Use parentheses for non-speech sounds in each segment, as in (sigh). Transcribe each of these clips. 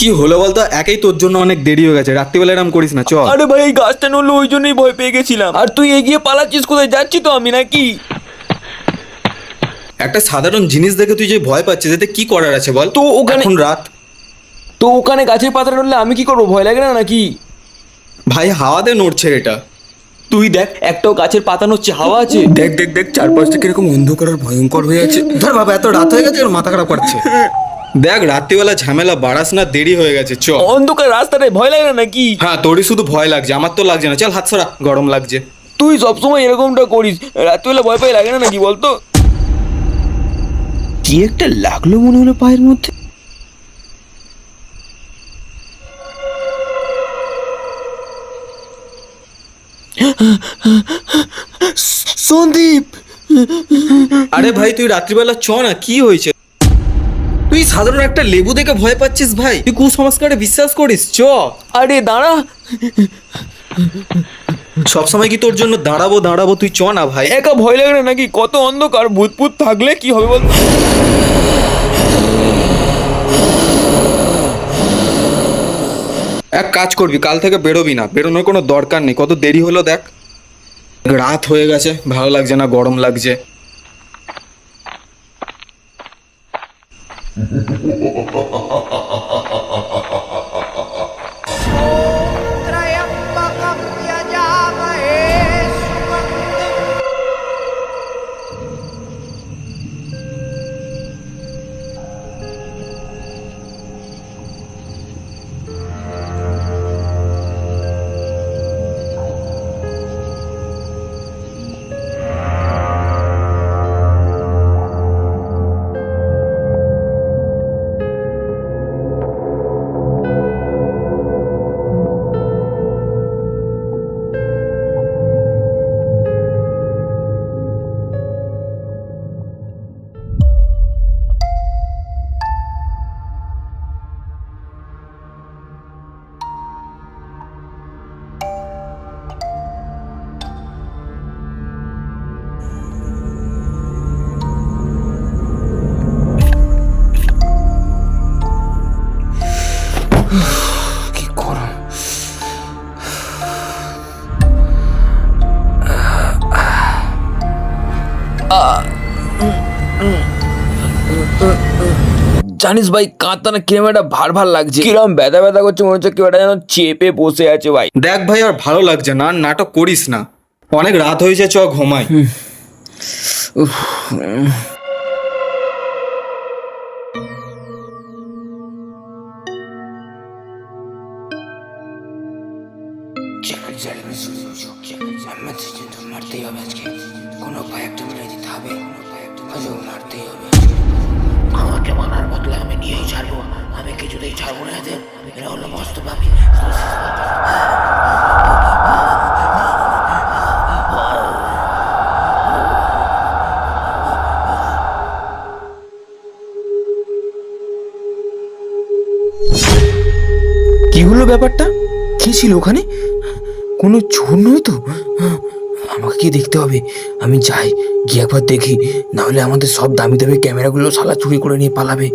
কি হলো বলতো? একেই তোর জন্য অনেক দেরি হয়ে গেছে। রাত্রিবেলা এরম করিস না চল। আরে ভাই এই গাছটা নড়লো ওই জন্যই ভয় পেয়ে গেছিলাম। আর তুই এগিয়ে পালাচ্ছিস কোথায়? যাচ্ছি তো আমি নাকি? একটা সাধারণ জিনিস দেখে তুই যে ভয় পাচ্ছিস এতে কি করার আছে বল? তো ওখানে- এখন রাত। তো ওখানে গাছের পাতা নড়লে আমি কি করব? ভয় লাগে না নাকি? ভাই হাওয়াতে নড়ছে এটা। তুই দেখ একটাও গাছের পাতা নড়ছে হাওয়া আছে। দেখ দেখ দেখ চারপাশটা কীরকম অন্ধকার আর ভয়ঙ্কর হয়ে আছে। ধর বাবা এত রাত হয়ে গেছে আর মাথা খারাপ করছে। দেখ রাত্রিবেলা ঝামেলা বাড়াস না দেরি হয়ে গেছে চ। অন্ধকার রাস্তাটায় ভয় লাগে না নাকি? হ্যাঁ তোরই শুধু ভয় লাগছে আমার তো লাগছে না। চল হাত সরা গরম লাগছে। তুই সবসময় এরকমটা করিস রাত্রিবেলা ভয় পাই লাগে না নাকি বলতো? কি একটা লাগল মনে হলো পায়ের মধ্যে? সন্দীপ! আরে ভাই তুই রাত্রিবেলা চ না কি হয়েছে? তুই সাধারণ একটা লেবু দেখে ভয় পাচ্ছিস ভাই। তুই কুসংস্কারে বিশ্বাস করিস চ। আরে দাঁড়া। সবসময় কি তোর জন্য দাঁড়াবো দাঁড়াবো তুই চ না ভাই। একা ভয় লাগে না নাকি? কত অন্ধকার ভূত ভূত থাকলে কি হবে বলতো এক কাজ করবি কাল থেকে বেরোবি না। বেরোনোর কোনো দরকার নেই কত দেরি হলো দেখ। রাত হয়ে গেছে ভালো লাগছে না গরম লাগছে। Ha ha ha ha ha ha ha! জানিস ভাই কাঁথটা না কিরম একটা ভার ভার লাগছে। কিরম ব্যথা ব্যথা করছে মনে হচ্ছে কেউ একটা যেন চেপে বসে আছে ভাই। দেখ ভাই আর ভালো লাগছে না আর নাটক করিস না। অনেক রাত হয়েছে চ ঘুমাই মারতেই কি হলো ব্যাপারটা? কে ছিল ওখানে? কোনো চোর নয় তো? আমাকে কি দেখতে হবে। আমি যাই, গিয়ে একবার দেখি। নাহলে আমাদের সব দামি দামি ক্যামেরাগুলো সালা চুরি করে নিয়ে পালাবে।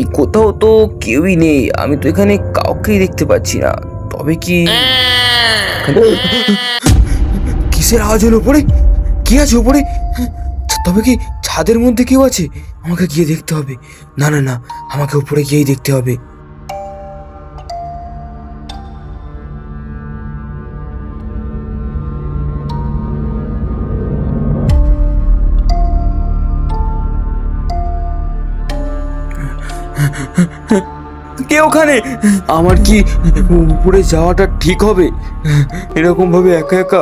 কই কোথাও তো কেউই নেই। আমি তো এখানে কাউকেই দেখতে পাচ্ছি না। তবে কি কিসের আওয়াজ হলো উপরে কি আছে উপরে তবে কি ছাদের মধ্যে কেউ আছে? আমাকে গিয়ে দেখতে হবে। না না না, আমাকে উপরে গিয়েই দেখতে হবে। ওখানে? আমার কি উপরে যাওয়াটা ঠিক হবে? এরকম ভাবে একা একা,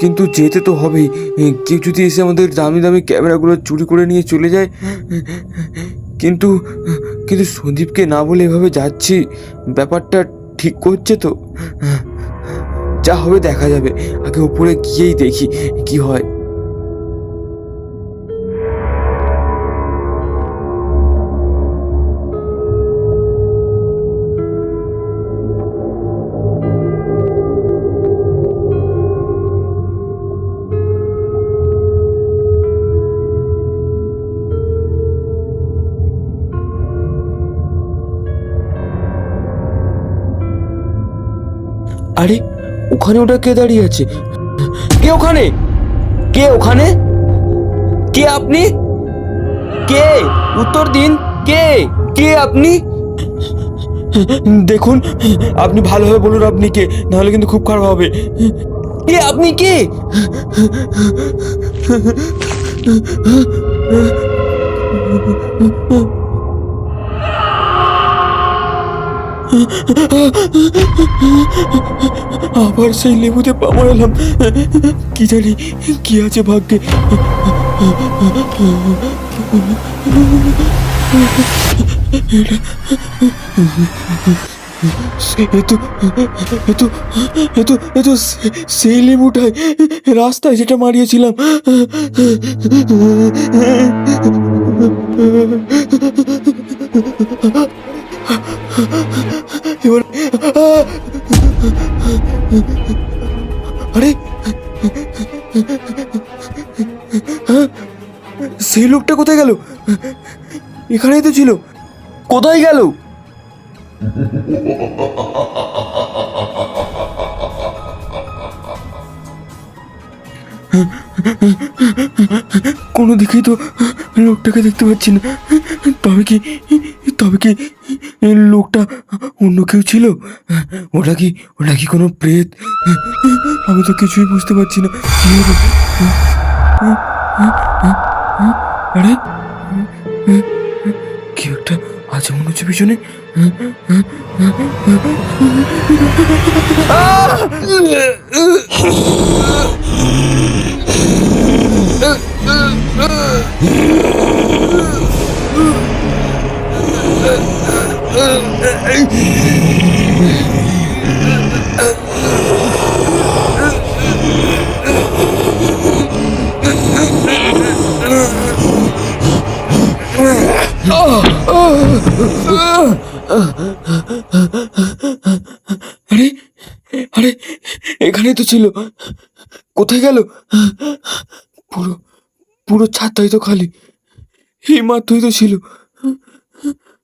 কিন্তু যেতে তো হবেই। কেউ যদি এসে আমাদের দামি দামি ক্যামেরাগুলো চুরি করে নিয়ে চলে যায়, কিন্তু কিন্তু সন্দীপকে না বলে এভাবে যাচ্ছি, ব্যাপারটা ঠিক করছে তো? যা হবে দেখা যাবে। আগে উপরে গিয়েই দেখি কি হয়। আরে, ওখানে ওটা কে দাঁড়িয়ে আছে? কে ওখানে? কে ওখানে? কে আপনি? কে? উত্তর দিন, কে? কে আপনি? দেখুন, আপনি ভালোভাবে বলুন আপনি কে, নাহলে কিন্তু খুব খারাপ হবে। কে আপনি কে? আবার সেই লেবুতে পা মারালাম। কি জানি কি আছে ভাগ্যে। সেই লেবুটাই রাস্তায় যেটা মারিয়েছিলাম। এবার আরে সেই লোকটা কোথায় গেল? এখানেই তো ছিল। কোথায় গেল? কোনো দিকেই তো লোকটাকে দেখতে পাচ্ছি না। তবে কি তবে কি লোকটা অন্য কেউ ছিল? ওটা কি ওটা কি কোনো প্রেত? আমি তো কিছুই বুঝতে পারছি না। আরে কি একটা আছে মনে হচ্ছে পিছনে। (laughs) আরে আরে, এখানেই তো ছিল। কোথায় গেল? পুরো পুরো ছাদটাই তো খালি। এই মাত্রই তো ছিল।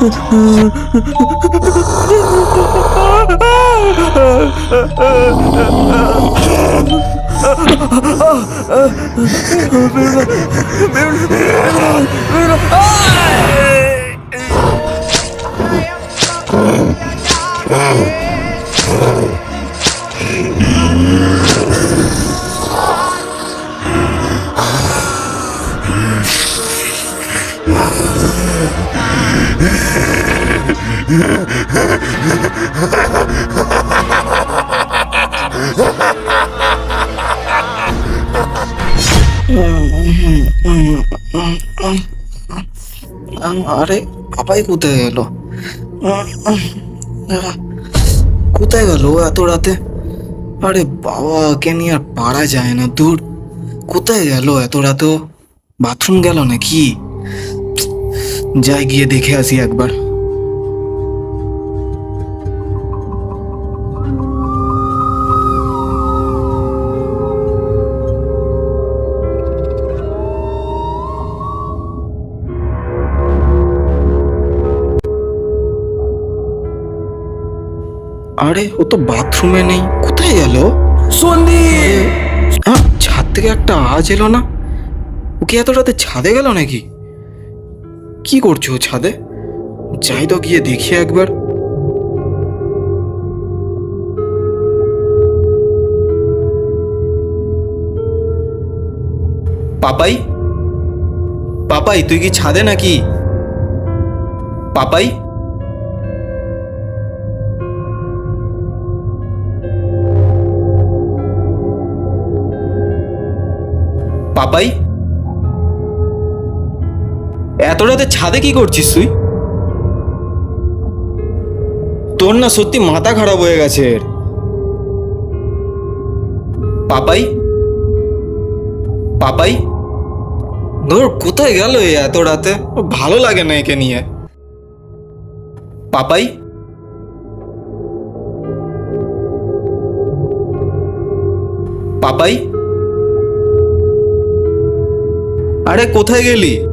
Yeah. আরে, পাপাই কোথায় গেল কোথায় গেল এত রাতে? আরে বাবাকে নিয়ে আর পারা যায় না? দূর কোথায় গেল এত রাতেও? বাথরুম গেল নাকি? যাই গিয়ে দেখে আসি একবার। আরে ও তো বাথরুমে নেই। কোথায় গেল? সন্দীপ! হ্যাঁ, ছাদ থেকে একটা আওয়াজ এলো না। ও কি এত রাতে ছাদে গেল নাকি? কি করছ ছাদে? যাই তো গিয়ে দেখি একবার। পাপাই? পাপাই, তুই কি ছাদে নাকি? পাপাই? পাপাই? এত রাতে ছাদে কি করছিস তুই? তোর না সত্যি মাথা খারাপ হয়ে গেছে। এর। পাপাই? পাপাই? ধর কোথায় গেল এ এত রাতে? ভালো লাগে না একে নিয়ে। পাপাই? পাপাই? আরে কোথায় গেলি?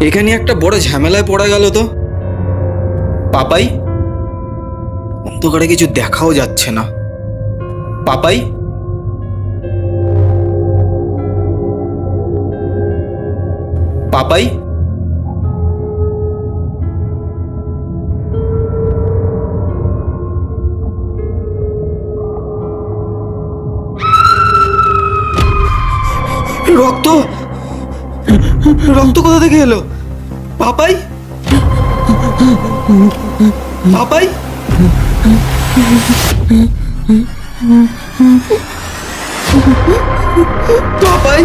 এখানে একটা বড় ঝামেলায় পড়া গেল তো। পাপাই, অন্ধকারে কিছু দেখাও যাচ্ছে না। পাপাই? পাপাই? রক্ত? রক্ত কোথা থেকে এলো? পাপাই? পাপাই? পাপাই?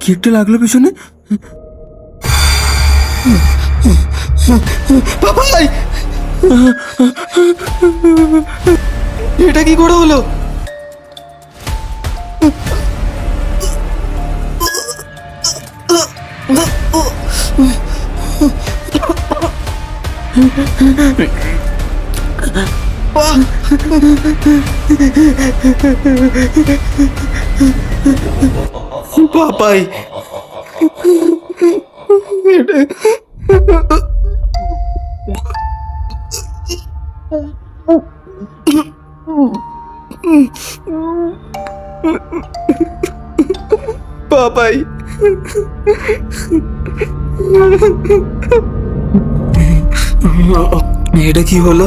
কি একটা লাগল পেছনে? পাপাই! এটা কি করে হলো? পাপাই পাপাই এটা কি হলো?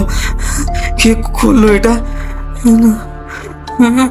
কে করল এটা? আমার